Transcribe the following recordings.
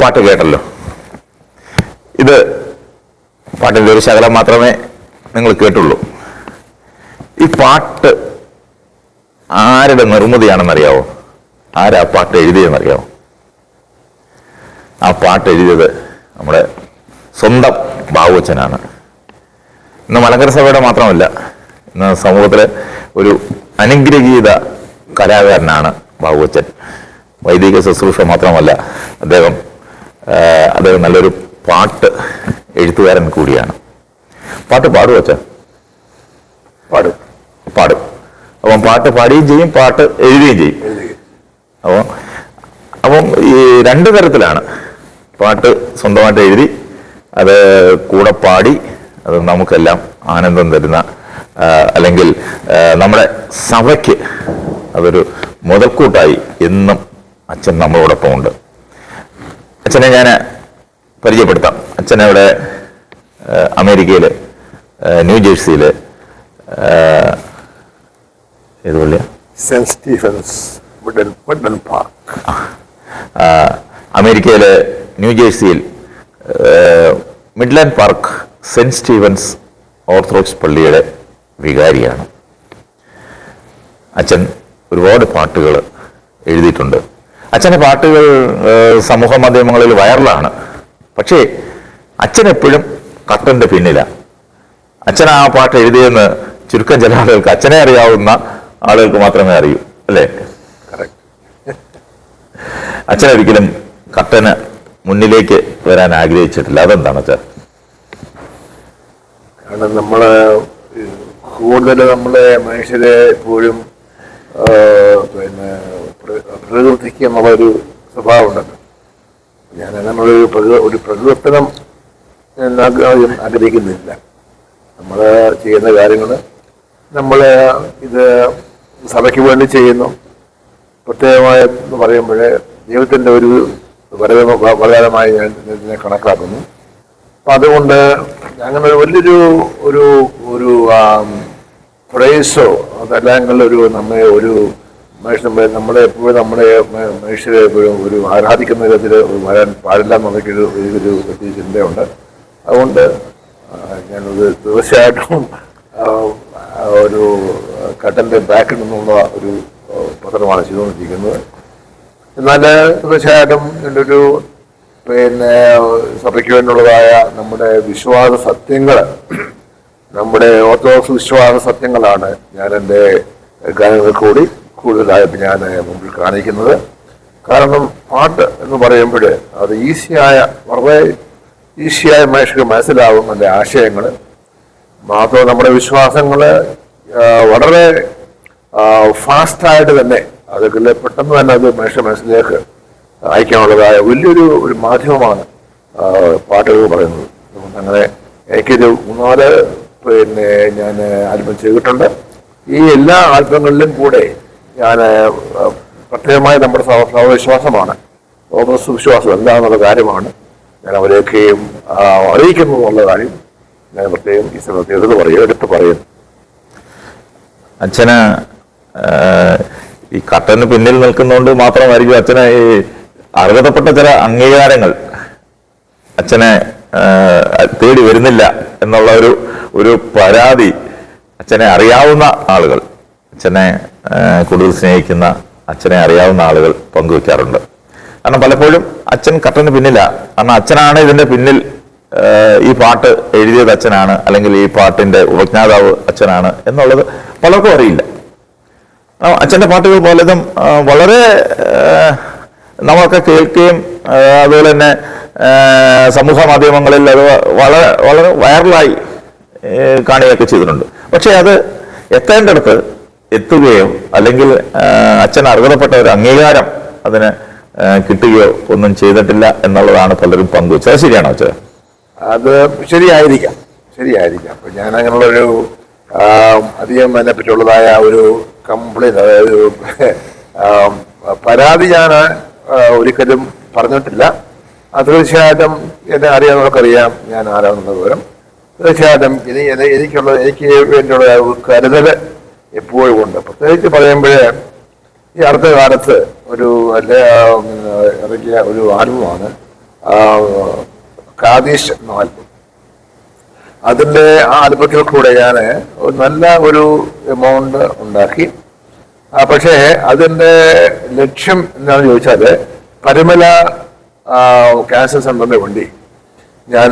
പാട്ട് കേട്ടല്ലോ. ഇത് പാട്ടിന്റെ ഒരു ശകലം മാത്രമേ നിങ്ങൾ കേട്ടുള്ളൂ. ഈ പാട്ട് ആരുടെ നിർമ്മിതിയാണെന്നറിയാവോ? ആരാ പാട്ട് എഴുതിയെന്നറിയാവോ ആ പാട്ട് എഴുതിയത് നമ്മുടെ സ്വന്തം ബാബുച്ചനാണ്. ഇന്ന് മലങ്കര സഭയുടെ മാത്രമല്ല ഇന്ന് സമൂഹത്തിലെ ഒരു അനുഗ്രഹീത കലാകാരനാണ് ബാബുച്ചൻ. വൈദിക ശുശ്രൂഷ മാത്രമല്ല അദ്ദേഹം അദ്ദേഹം നല്ലൊരു പാട്ട് എഴുത്തുകാരൻ കൂടിയാണ്. പാട്ട് പാടു അച്ഛ? പാടും. പാടും. അപ്പം പാട്ട് പാടുകയും ചെയ്യും പാട്ട് എഴുതുകയും ചെയ്യും. അപ്പം അപ്പോൾ അപ്പം ഈ രണ്ട് തരത്തിലാണ്. പാട്ട് സ്വന്തമായിട്ട് എഴുതി അത് കൂടെ പാടി അത് നമുക്കെല്ലാം ആനന്ദം തരുന്ന അല്ലെങ്കിൽ നമ്മുടെ സഭയ്ക്ക് അതൊരു മുതൽക്കൂട്ടായി എന്നും അച്ഛൻ നമ്മളോടൊപ്പം ഉണ്ട് അച്ഛനെ ഞാൻ പരിചയപ്പെടുത്താം. അച്ഛൻ അവിടെ അമേരിക്കയിൽ ന്യൂ ജേഴ്സിയിൽ ഏത് പള്ളിയാ? Saint Stephen's Wooden Park. അമേരിക്കയിലെ ന്യൂജേഴ്സിയിൽ ആ, Midland Park Saint Stevens Orthodox പള്ളിയുടെ വികാരിയാണ്. അച്ഛൻ ഒരുപാട് പാട്ടുകൾ എഴുതിയിട്ടുണ്ട്. അച്ഛന്റെ പാട്ടുകൾ സമൂഹ മാധ്യമങ്ങളിൽ വൈറലാണ്. പക്ഷേ അച്ഛൻ എപ്പോഴും കട്ടന്റെ പിന്നിലാണ് അച്ഛൻ ആ പാട്ട് എഴുതിയെന്ന് ചുരുക്കം ചില ആളുകൾക്ക് അച്ഛനെ അറിയാവുന്ന ആളുകൾക്ക് മാത്രമേ അറിയൂ അല്ലേ? അച്ഛനൊരിക്കലും കട്ടന് മുന്നിലേക്ക് വരാൻ ആഗ്രഹിച്ചിട്ടില്ല. അതെന്താണ് അച്ഛൻ കാരണം നമ്മൾ കൂടുതൽ നമ്മളെ മനുഷ്യരെ എപ്പോഴും പിന്നെ പ്ര- പ്രകൃതിക്ക് എന്നുള്ളൊരു സ്വഭാവം ഉണ്ടല്ലോ ഞാൻ ഒരു പ്രകൃ- ഒരു പ്രകൃതനം ആഗ്രഹിക്കുന്നില്ല. നമ്മൾ ചെയ്യുന്ന കാര്യങ്ങൾ നമ്മൾ ഇത് സഭയ്ക്ക് വേണ്ടി ചെയ്യുന്നു. പ്രത്യേകമായ എന്ന് പറയുമ്പോൾ ദൈവത്തിന്റെ ഒരു വളരെ വളരെമായി ഞാൻ ഇതിനെ കണക്കാക്കുന്നു. അപ്പം അതുകൊണ്ട് അങ്ങനെ ഒരു വലിയൊരു ഒരു ഒരു പ്രൈസോ അതല്ലെങ്കിൽ ഒരു നമ്മെ ഒരു മനുഷ്യ നമ്മളെ എപ്പോഴും നമ്മളെ മ- മനുഷ്യരെ എപ്പോഴും ഒരു ആരാധിക്കുന്ന വിധത്തിൽ വരാൻ പാടില്ല എന്നുള്ളൊരു ഒരു ഒരു ചിന്തയുണ്ട്. അതുകൊണ്ട് ഞാനത് തീർച്ചയായിട്ടും ഒരു കട്ടന്റെ ബാക്കിൽ നിന്നുള്ള ഒരു പത്രമാണ് ചെയ്തുകൊണ്ടിരിക്കുന്നത്. എന്നാൽ തീർച്ചയായിട്ടും എന്റെ ഒരു പിന്നെ സഭയ്ക്ക് വേണ്ടിയുള്ളതായ നമ്മുടെ വിശ്വാസ സത്യങ്ങൾ നമ്മുടെ ഓർത്തഡോക്സ് വിശ്വാസ സത്യങ്ങളാണ് ഞാൻ എന്റെ ഗാനങ്ങൾ കൂടി കൂടുതലായിട്ട് ഞാൻ മുമ്പിൽ കാണിക്കുന്നത്. കാരണം പാട്ട് എന്ന് പറയുമ്പോൾ അത് ഈസിയായ വളരെ ഈസിയായ മനുഷ്യർക്ക് മനസ്സിലാവും എന്റെ ആശയങ്ങൾ. മാത്രം നമ്മുടെ വിശ്വാസങ്ങൾ വളരെ ഫാസ്റ്റായിട്ട് തന്നെ അതൊക്കെ പെട്ടെന്ന് തന്നെ അത് മനുഷ്യ മനസ്സിലേക്ക് അയക്കാനുള്ളതായ വലിയൊരു ഒരു മാധ്യമമാണ് പാട്ടുകൾ പറയുന്നത്. അതുകൊണ്ട് അങ്ങനെ എനിക്കൊരു മൂന്നാൽ പിന്നെ ഞാൻ ആൽബം ചെയ്തിട്ടുണ്ട്. ഈ എല്ലാ ആൽബങ്ങളിലും കൂടെ ഞാൻ പ്രത്യേകമായി നമ്മുടെ സർവവിശ്വാസമാണ് തോമസ് വിശ്വാസം എന്താണെന്നുള്ള കാര്യമാണ് ഞാൻ അവരെയൊക്കെയും അറിയിക്കുന്നു എന്നുള്ള കാര്യം ഞാൻ പ്രത്യേകം ഈ സമയത്ത് എടുത്ത് പറയും എടുത്ത് പറയും അച്ഛന് ഈ കട്ടന് പിന്നിൽ നിൽക്കുന്നതുകൊണ്ട് മാത്രമായിരിക്കും അച്ഛന് ഈ അർഹതപ്പെട്ട ചില അംഗീകാരങ്ങൾ അച്ഛനെ തേടി വരുന്നില്ല എന്നുള്ള ഒരു ഒരു പരാതി അച്ഛനെ അറിയാവുന്ന ആളുകൾ. അച്ഛനെ കൂടുതൽ സ്നേഹിക്കുന്ന അച്ഛനെ അറിയാവുന്ന ആളുകൾ പങ്കുവെക്കാറുണ്ട്. കാരണം പലപ്പോഴും അച്ഛൻ കട്ടന് പിന്നില്ല. കാരണം അച്ഛനാണ് ഇതിന്റെ പിന്നിൽ ഈ പാട്ട് എഴുതിയത് അച്ഛനാണ് അല്ലെങ്കിൽ ഈ പാട്ടിന്റെ ഉപജ്ഞാതാവ് അച്ഛനാണ് എന്നുള്ളത് പലർക്കും അറിയില്ല. അച്ഛന്റെ പാട്ടുകൾ പലതും വളരെ നമ്മളൊക്കെ കേൾക്കുകയും അതുപോലെ തന്നെ സമൂഹ മാധ്യമങ്ങളിൽ അത് വളരെ വളരെ വൈറലായി കാണുകയൊക്കെ ചെയ്തിട്ടുണ്ട്. പക്ഷേ അത് എത്തേണ്ടടുത്ത് എത്തുകയോ അല്ലെങ്കിൽ അച്ഛൻ അർഹതപ്പെട്ട ഒരു അംഗീകാരം അതിന് കിട്ടുകയോ ഒന്നും ചെയ്തിട്ടില്ല എന്നുള്ളതാണ് പലരും പങ്കുവച്ചത്. ശരിയാണോ അച്ഛൻ അത് ശരിയായിരിക്കാം. ശരിയായിരിക്കാം. അപ്പൊ ഞാൻ അങ്ങനെയുള്ളൊരു അധികം അതിനെ പറ്റിയുള്ളതായ ഒരു കംപ്ലൈന്റ് അതായത് പരാതി ഞാൻ ഒരിക്കലും പറഞ്ഞിട്ടില്ല. തീർച്ചയായിട്ടും എന്നെ അറിയാവുന്നവർക്കറിയാം ഞാൻ ആരാണെന്നുള്ള വിവരം. തീർച്ചയായിട്ടും ഇനി എനിക്കുള്ള എനിക്ക് വേണ്ടിയുള്ള ഒരു കരുതൽ എപ്പോഴും ഉണ്ട്. പ്രത്യേകിച്ച് പറയുമ്പോഴേ ഈ അടുത്ത കാലത്ത് ഒരു ഇറക്കിയ ഒരു ആൽബമാണ് കാതീഷ് എന്ന ആൽബം. അതിന്റെ ആ ആൽബത്തിൽ കൂടെ ഞാൻ നല്ല ഒരു എമൗണ്ട് ഉണ്ടാക്കി. പക്ഷേ അതിന്റെ ലക്ഷ്യം എന്താണെന്ന് ചോദിച്ചാൽ പരിമല ക്യാൻസർ സെന്ററിന്റെ വേണ്ടി. ഞാൻ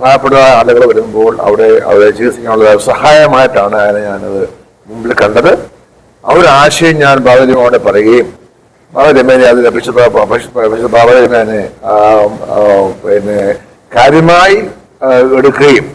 പാവപ്പെട്ട ആളുകൾ വരുമ്പോൾ അവിടെ അവരെ ചികിത്സിക്കാനുള്ള സഹായമായിട്ടാണ് അതിനെ ഞാനത് മുമ്പിൽ കണ്ടത്. ആ ഒരു ആശയം ഞാൻ ബാബരമയോടെ പറയുകയും ബാബരമേനെ അതിന് ബാബരമേനെ പിന്നെ കാര്യമായി എടുക്കുകയും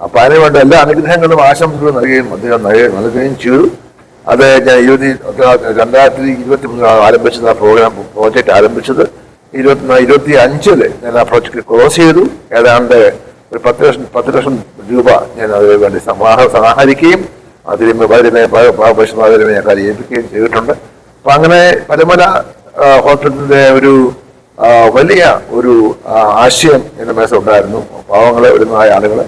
അപ്പൊ അതിനു വേണ്ട എല്ലാ അനുഗ്രഹങ്ങളും ആശംസകളും നൽകുകയും അദ്ദേഹം നൽകുകയും ചെയ്തു. അത് ഞാൻ ഇരുപത്തി രണ്ടായിരത്തി ഇരുപത്തി മൂന്നിലാണ് ആരംഭിച്ചത് ആ പ്രോഗ്രാം പ്രോജക്റ്റ് ആരംഭിച്ചത്. ഇരുപത്തി ഇരുപത്തി അഞ്ചിൽ ഞാൻ ആ പ്രോജക്റ്റ് ക്ലോസ് ചെയ്തു. ഏതാണ്ട് ഒരു പത്ത് ലക്ഷം പത്ത് ലക്ഷം രൂപ ഞാൻ അതിനു വേണ്ടി സമാഹ സമാഹരിക്കുകയും വളരെ പാവപരിശുദ്ധാതിനെ ഞാൻ ഏൽപ്പിക്കുകയും ചെയ്തിട്ടുണ്ട്. അപ്പൊ അങ്ങനെ പരമല ഹോസ്പിറ്റലിന്റെ ഒരു വലിയ ഒരു ആശയം എന്റെ മനസ്സിലുണ്ടായിരുന്നു പാവങ്ങളെ വരുന്നതായ ആളുകളെ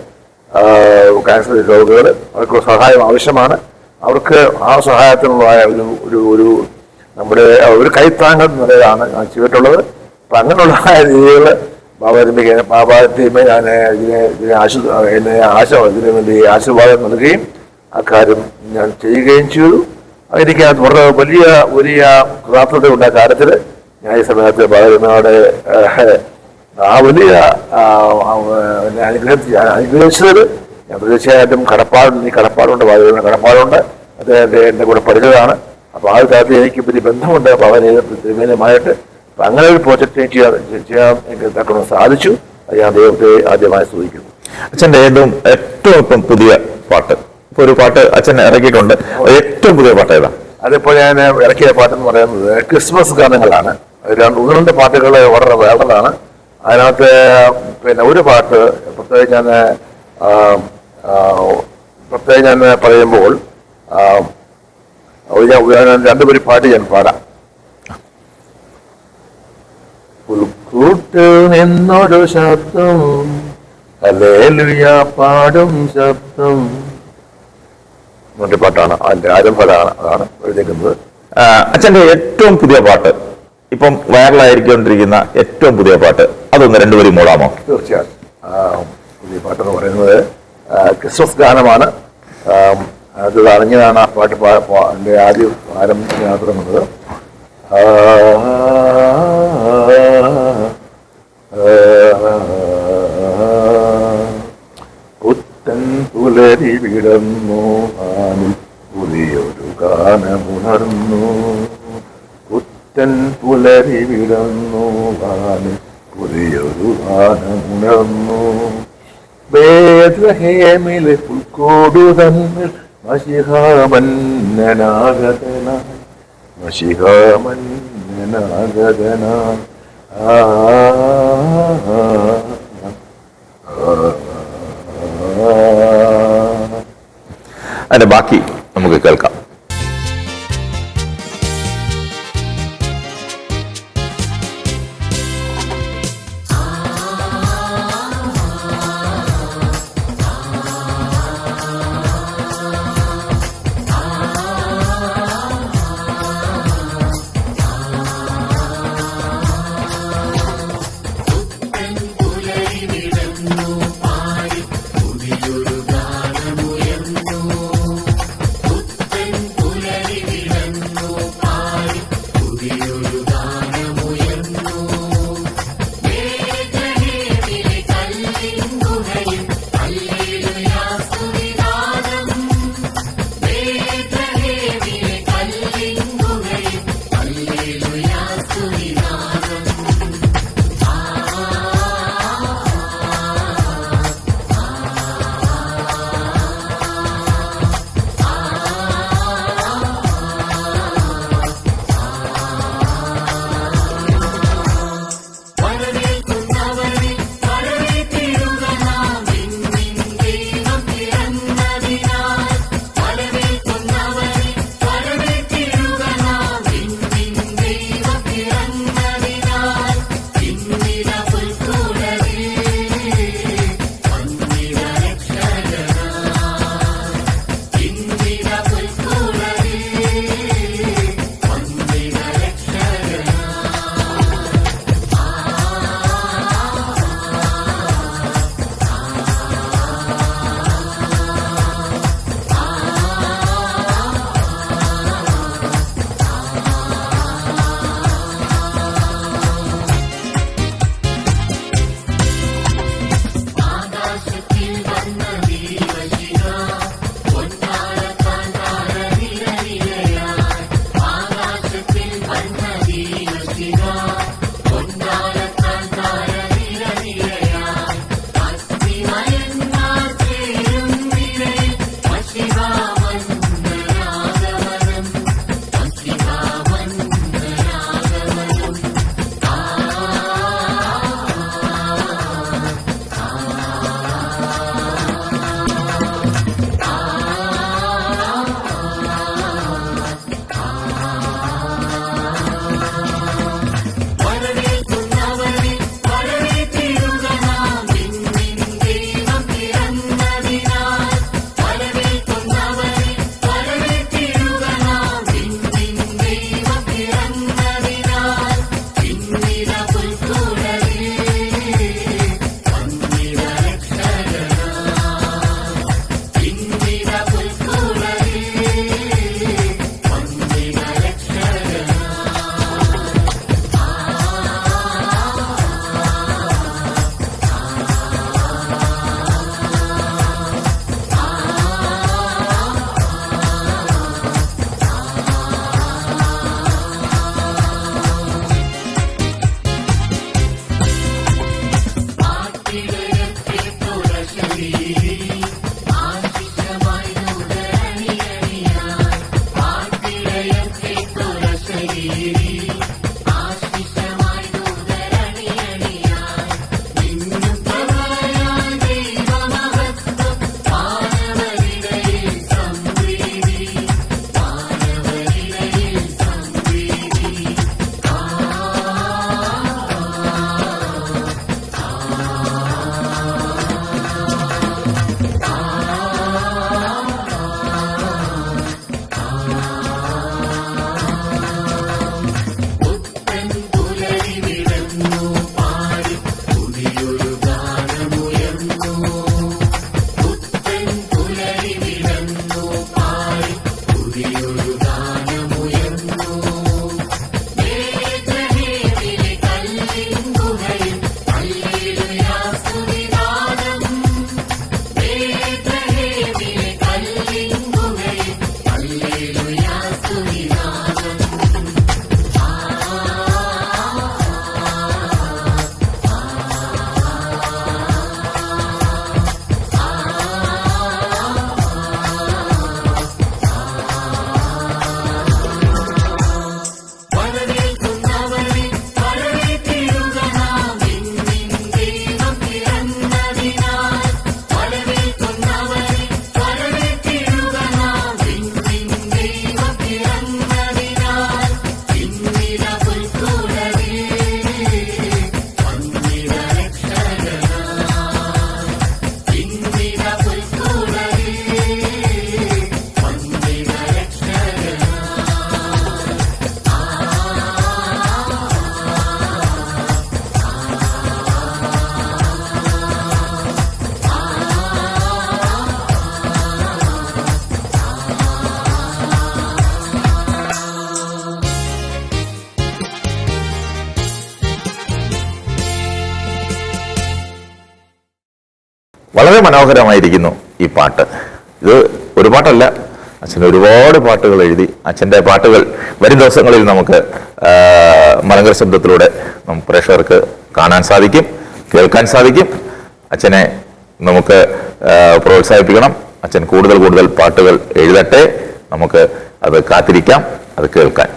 ക്യാൻസർ രോഗികൾ അവർക്ക് സഹായം ആവശ്യമാണ്. അവർക്ക് ആ സഹായത്തിനുള്ളതായ ഒരു ഒരു ഒരു നമ്മുടെ ഒരു കൈത്താങ്ങൽ നിലയിലാണ് ഞാൻ ചെയ്തിട്ടുള്ളത്. അപ്പൊ അങ്ങനെയുള്ള രീതികൾ ബാബാരംഭിക്കാൻ ബാബാരത്തിയുമേ ഞാൻ ഇതിനെ ഇതിനെ ആശു എന്നെ ആശ ഇതിനു വേണ്ടി ആശീർവാദം നൽകുകയും അക്കാര്യം ഞാൻ ചെയ്യുകയും ചെയ്തു. എനിക്ക് അത് വളരെ വലിയ വലിയ ഉണ്ട് ആ കാര്യത്തിൽ ഞാൻ ഈ സമയത്ത് ബാബാരമ്മയുടെ ആ വലിയ അനുഗ്രഹിച്ച് അനുഗ്രഹിച്ചത് ഞാൻ തീർച്ചയായിട്ടും കടപ്പാടുണ്ട്. ഈ കടപ്പാടുണ്ട്. ഭാഗ്യ കടപ്പാടുണ്ട്. അദ്ദേഹത്തെ എന്റെ കൂടെ പഠിച്ചതാണ്. അപ്പൊ ആ കാര്യത്തിൽ എനിക്ക് വലിയ ബന്ധമുണ്ട്. ഭവന തിരുമേനുമായിട്ട് അപ്പം അങ്ങനെ ഒരു പ്രോജക്റ്റ് ചെയ്യാൻ ചെയ്യാൻ എനിക്ക് തക്കണം സാധിച്ചു. അത് ഞാൻ ദൈവത്തെ ആദ്യമായി സ്തുതിക്കുന്നു. അച്ഛന്റെ ഏറ്റവും ഏറ്റവും ഇപ്പം പുതിയ പാട്ട്. ഒരു പാട്ട് അച്ഛൻ ഇറക്കിയിട്ടുണ്ട്. ഏറ്റവും പുതിയ പാട്ട് ഏതാ അതിപ്പോൾ ഞാൻ ഇറക്കിയ പാട്ടെന്ന് പറയുന്നത് ക്രിസ്മസ് ഗാനങ്ങളാണ്. രണ്ട് ഒന്ന് രണ്ട് പാട്ടുകൾ വളരെ വേണ്ടതാണ് അതിനകത്ത് പിന്നെ ഒരു പാട്ട് പ്രത്യേകിച്ച് ഞാൻ പ്രത്യേകം ഞാൻ പറയുമ്പോൾ രണ്ടുപേര് പാട്ട് ഞാൻ പാടാം പുൽക്കൂട്ട് നിന്നൊരു ശബ്ദം പാടും ശബ്ദം. എന്നൊരു പാട്ടാണ് അതിന്റെ ആരംഭമാണ് അതാണ് എഴുതിയിരിക്കുന്നത് അച്ഛന്റെ ഏറ്റവും പുതിയ പാട്ട് ഇപ്പം വൈറലായിരിക്കൊണ്ടിരിക്കുന്ന ഏറ്റവും പുതിയ പാട്ട് അതൊന്ന് രണ്ടുപേരും മൂടാമോ തീർച്ചയായും പുതിയ പാട്ട് പാട്ടെന്ന് പറയുന്നത് ക്രിസ്മസ് ഗാനമാണ് അത് അറിഞ്ഞതാണ് ആ പാട്ട് എന്റെ ആദ്യം ആരംഭിക്കാൻ തുടങ്ങുന്നത് പുത്തൻ പുലരി വിടർന്നു ആനിൽ പുതിയൊരു ഗാനമുണർന്നു കുറ്റൻ പുലരി വിടന്നു വാനിൽ പുതിയൊരു ഗാനമുണർന്നു വേദ്രഹേമിലെ പുൽക്കോടു തന്നിൽ മഷിഹാമന്നനാഗതനായി മഷിഹാമന്നനാഗതനായി. ആ അതിന്റെ ബാക്കി നമുക്ക് കേൾക്കാം. വളരെ മനോഹരമായിരിക്കുന്നു ഈ പാട്ട്. ഇത് ഒരു പാട്ടല്ല. അച്ഛൻ ഒരുപാട് പാട്ടുകൾ എഴുതി അച്ഛന്റെ പാട്ടുകൾ വരും ദിവസങ്ങളിൽ നമുക്ക് മലങ്കര ശബ്ദത്തിലൂടെ നമുക്ക് പ്രേക്ഷകർക്ക് കാണാൻ സാധിക്കും കേൾക്കാൻ സാധിക്കും. അച്ഛനെ നമുക്ക് പ്രോത്സാഹിപ്പിക്കണം. അച്ഛൻ കൂടുതൽ കൂടുതൽ പാട്ടുകൾ എഴുതട്ടെ. നമുക്ക് അത് കാത്തിരിക്കാം അത് കേൾക്കാൻ.